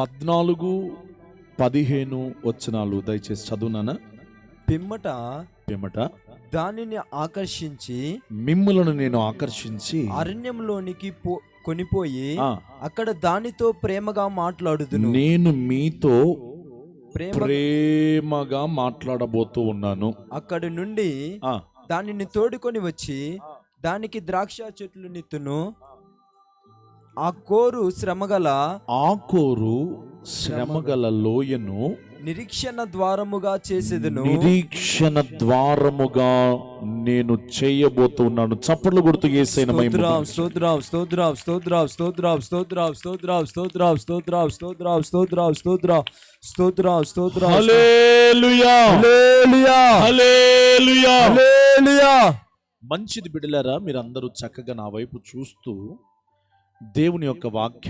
పద్నాలుగు పదిహేను వచనాలు. దయచేసి చదువునానా పిమ్మట పిమ్మట దానిని ఆకర్షించి మిమ్ములను నేను ఆకర్షించి అరణ్యంలోనికి పో కొనిపోయి అక్కడ దానితో ప్రేమగా మాట్లాడుదును. నేను మీతో ప్రేమ ప్రేమగా మాట్లాడబోతూ ఉన్నాను. అక్కడి నుండి దానిని తోడుకొని వచ్చి దానికి ద్రాక్ష చెట్లు నిత్తును. ఆ కోరు శ్రమగల ఆకోరు శ్రమగల లోయను నిరీక్షణ ద్వారముగా చేసేదను నిరీక్షణ ద్వారముగా నేను చేయబోతున్నాను చప్పట్లు గుర్తు చేసిన స్తోత్రం స్తోత్రం స్తోత్రం స్తోత్రం స్తోత్రం స్తోత్రం స్తోత్రం స్తోత్రం స్తోత్రం స్తోత్రం స్తోత్రం స్తోత్రం స్తోత్రం స్తోత్రం హల్లెలూయా హల్లెలూయా హల్లెలూయా హల్లెలూయా మంచిది బిడలారా మీరందరూ చక్కగా నా వైపు చూస్తూ దేవుని యొక్క వాక్యాన్ని